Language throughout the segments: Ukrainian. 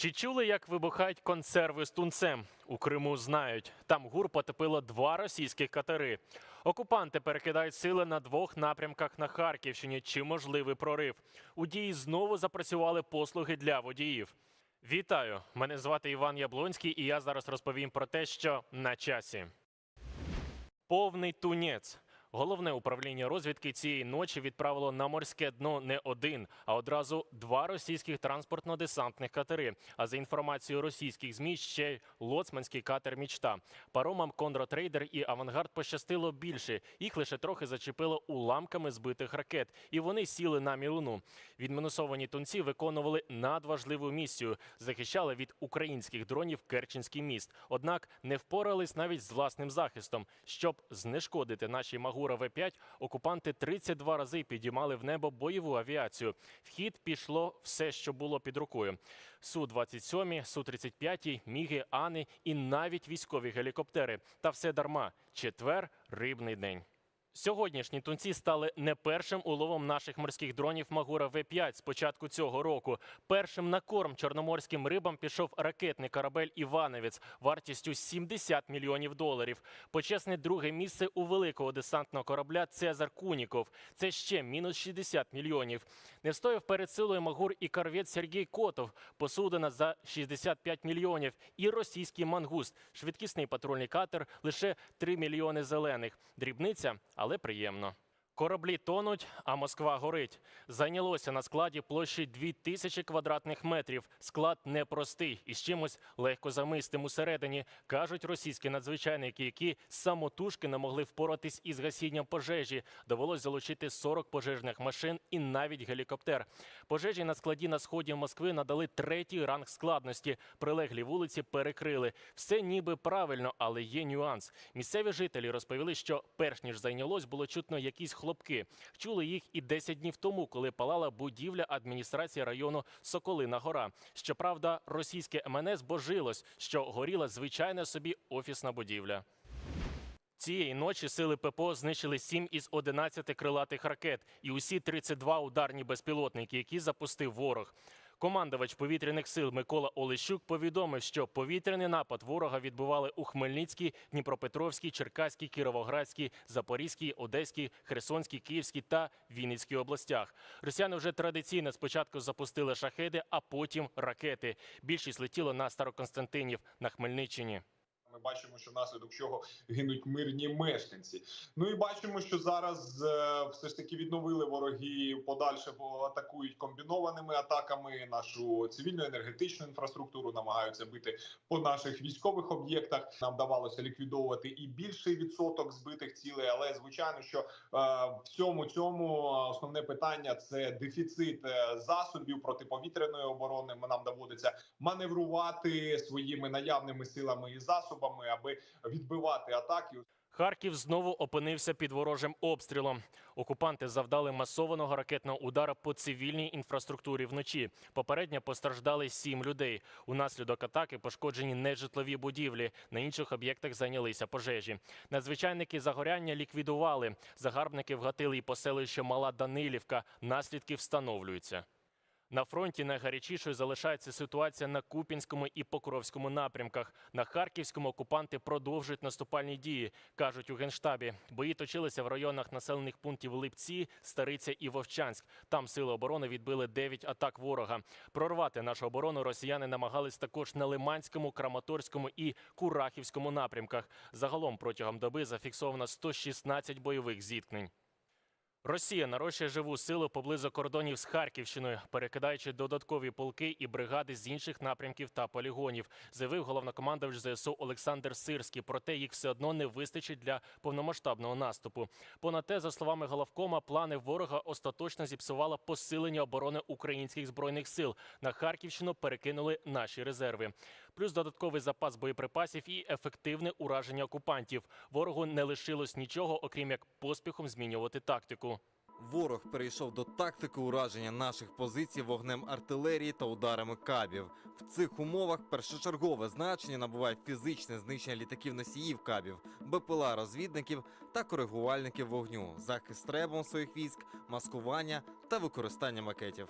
Чи чули, як вибухають консерви з тунцем? У Криму знають. Там гур потопило два російських катери. Окупанти перекидають сили на двох напрямках на Харківщині. Чи можливий прорив? У дії знову запрацювали послуги для водіїв. Вітаю! Мене звати Іван Яблонський, і я зараз розповім про те, що на часі. Повний тунець. Головне управління розвідки цієї ночі відправило на морське дно не один, а одразу два російських транспортно-десантних катери. А за інформацією російських змі, ще й лоцманський катер Мічта. Паромам Кондротрейдер і Авангард пощастило більше. Їх лише трохи зачепило уламками збитих ракет, і вони сіли на мілуну. Відмінусовані тунці виконували надважливу місію, захищали від українських дронів Керченський міст. Однак не впорались навіть з власним захистом. Щоб знешкодити наші Магура В-5, окупанти 32 рази підіймали в небо бойову авіацію. Вхід пішло все, що було під рукою: Су-27, Су-35, Міги, Ани і навіть військові гелікоптери. Та все дарма. Четвер рибний день. Сьогоднішні тунці стали не першим уловом наших морських дронів Магура В-5 з початку цього року. Першим на корм чорноморським рибам пішов ракетний корабель Івановець вартістю 70 мільйонів доларів. Почесне друге місце у великого десантного корабля Цезар Куніков. Це ще мінус 60 мільйонів. Не встояв перед силою Магур і корвет Сергій Котов, посудина за 65 мільйонів. І російський мангуст, швидкісний патрульний катер, лише 3 мільйони зелених. Дрібниця, але приємно. Кораблі тонуть, а Москва горить. Зайнялося на складі площі 2000 квадратних метрів. Склад непростий і з чимось легко замистим усередині, кажуть російські надзвичайники, які самотужки не могли впоратись із гасінням пожежі. Довелось залучити 40 пожежних машин і навіть гелікоптер. Пожежі на складі на сході Москви надали третій ранг складності. Прилеглі вулиці перекрили. Все ніби правильно, але є нюанс. Місцеві жителі розповіли, що перш ніж зайнялось, було чутно якісь хлопки. Чули їх і 10 днів тому, коли палала будівля адміністрації району Соколина Гора. Щоправда, російське МНС божилось, що горіла звичайна собі офісна будівля. Цієї ночі сили ППО знищили 7 із 11 крилатих ракет і усі 32 ударні безпілотники, які запустив ворог. Командувач повітряних сил Микола Олещук повідомив, що повітряний напад ворога відбували у Хмельницькій, Дніпропетровській, Черкаській, Кіровоградській, Запорізькій, Одеській, Херсонській, Київській та Вінницькій областях. Росіяни вже традиційно спочатку запустили шахеди, а потім ракети. Більшість летіло на Староконстантинів на Хмельниччині. Ми бачимо, що внаслідок чого гинуть мирні мешканці. Ну і бачимо, що зараз е, все ж таки відновили вороги подальше атакують комбінованими атаками нашу цивільну енергетичну інфраструктуру, намагаються бити по наших військових об'єктах. Нам давалося ліквідовувати і більший відсоток збитих цілей. Але звичайно, що е, в цьому цьому основне питання це дефіцит е, засобів протиповітряної оборони. Нам доводиться маневрувати своїми наявними силами і засобами, аби відбивати атаки. Харків знову опинився під ворожим обстрілом. Окупанти завдали масованого ракетного удара по цивільній інфраструктурі вночі. Попередньо постраждали сім людей. Унаслідок атаки пошкоджені нежитлові будівлі. На інших об'єктах зайнялися пожежі. Надзвичайники загоряння ліквідували. Загарбники вгатили і поселище Мала Данилівка. Наслідки встановлюються. На фронті найгарячішою залишається ситуація на Купінському і Покровському напрямках. На Харківському окупанти продовжують наступальні дії, кажуть у генштабі. Бої точилися в районах населених пунктів Липці, Стариця і Вовчанськ. Там сили оборони відбили 9 атак ворога. Прорвати нашу оборону росіяни намагались також на Лиманському, Краматорському і Курахівському напрямках. Загалом протягом доби зафіксовано 116 бойових зіткнень. Росія нарощує живу силу поблизу кордонів з Харківщиною, перекидаючи додаткові полки і бригади з інших напрямків та полігонів, заявив головнокомандувач ЗСУ Олександр Сирський. Проте їх все одно не вистачить для повномасштабного наступу. Понад те, за словами головкома, плани ворога остаточно зіпсувало посилення оборони українських збройних сил. На Харківщину перекинули наші резерви. Плюс додатковий запас боєприпасів і ефективне ураження окупантів. Ворогу не лишилось нічого, окрім як поспіхом змінювати тактику. Ворог перейшов до тактики ураження наших позицій вогнем артилерії та ударами кабів. В цих умовах першочергове значення набуває фізичне знищення літаків носіїв кабів, БПЛА розвідників та коригувальників вогню, захист ребом своїх військ, маскування та використання макетів.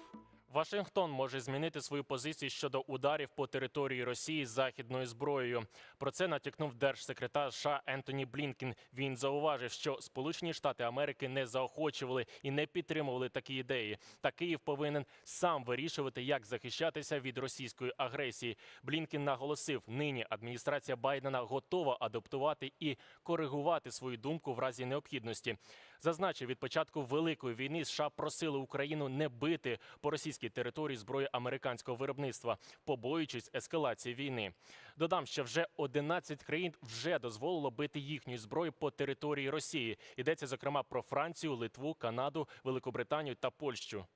Вашингтон може змінити свою позицію щодо ударів по території Росії західною зброєю. Про це натякнув держсекретар США Ентоні Блінкен. Він зауважив, що Сполучені Штати Америки не заохочували і не підтримували такі ідеї. Та Київ повинен сам вирішувати, як захищатися від російської агресії. Блінкен наголосив, нині адміністрація Байдена готова адаптувати і коригувати свою думку в разі необхідності. Зазначив, від початку великої війни США просили Україну не бити по російській території зброї американського виробництва, побоюючись ескалації війни. Додам, що вже 11 країн вже дозволило бити їхню зброю по території Росії. Йдеться зокрема про Францію, Литву, Канаду, Великобританію та Польщу.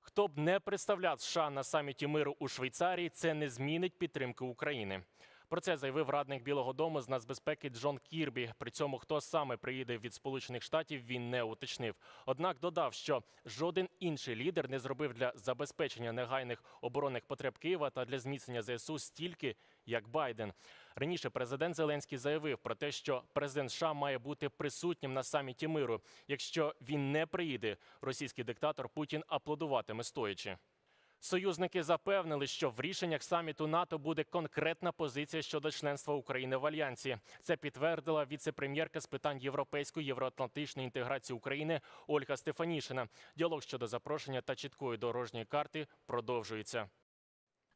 Хто б не представляв США на саміті миру у Швейцарії, це не змінить підтримки України. Про це заявив радник Білого Дому з нацбезпеки Джон Кірбі. При цьому хто саме приїде від Сполучених Штатів, він не уточнив. Однак додав, що жоден інший лідер не зробив для забезпечення негайних оборонних потреб Києва та для зміцнення ЗСУ стільки, як Байден. Раніше президент Зеленський заявив про те, що президент США має бути присутнім на саміті миру. Якщо він не приїде, російський диктатор Путін аплодуватиме стоячи. Союзники запевнили, що в рішеннях саміту НАТО буде конкретна позиція щодо членства України в альянсі. Це підтвердила віце-прем'єрка з питань європейської євроатлантичної інтеграції України Ольга Стефанішина. Діалог щодо запрошення та чіткої дорожньої карти продовжується.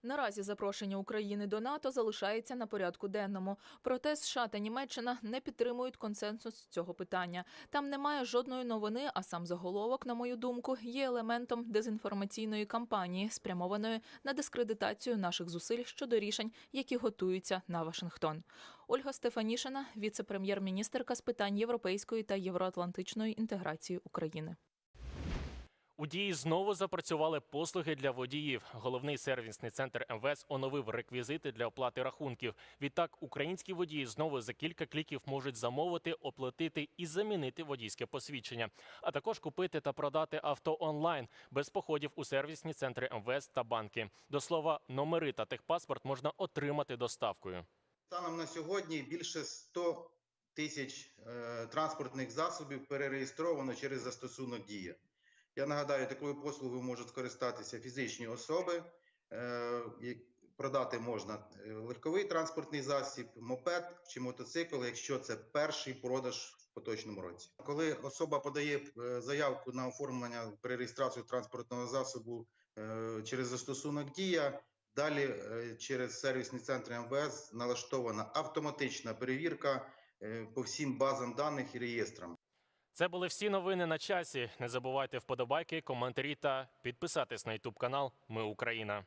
Наразі запрошення України до НАТО залишається на порядку денному. Проте США та Німеччина не підтримують консенсус з цього питання. Там немає жодної новини, а сам заголовок, на мою думку, є елементом дезінформаційної кампанії, спрямованої на дискредитацію наших зусиль щодо рішень, які готуються на Вашингтон. Ольга Стефанішина, віце-прем'єр-міністерка з питань європейської та євроатлантичної інтеграції України. У дії знову запрацювали послуги для водіїв. Головний сервісний центр МВС оновив реквізити для оплати рахунків. Відтак, українські водії знову за кілька кліків можуть замовити, оплатити і замінити водійське посвідчення, а також купити та продати авто онлайн без походів у сервісні центри МВС та банки. До слова, номери та техпаспорт можна отримати доставкою. Станом на сьогодні більше 100 тисяч е, транспортних засобів перереєстровано через застосунок Дія. Я нагадаю, такою послугою можуть скористатися фізичні особи. Е, продати можна е, легковий транспортний засіб, мопед чи мотоцикл, якщо це перший продаж в поточному році. Коли особа подає е, заявку на оформлення перереєстрацію транспортного засобу через застосунок Дія, Далі через сервісні центри МВС налаштована автоматична перевірка по всім базам даних і реєстрам. Це були всі новини на часі. Не забувайте вподобайки, коментарі та підписатись на Ютуб канал Ми Україна.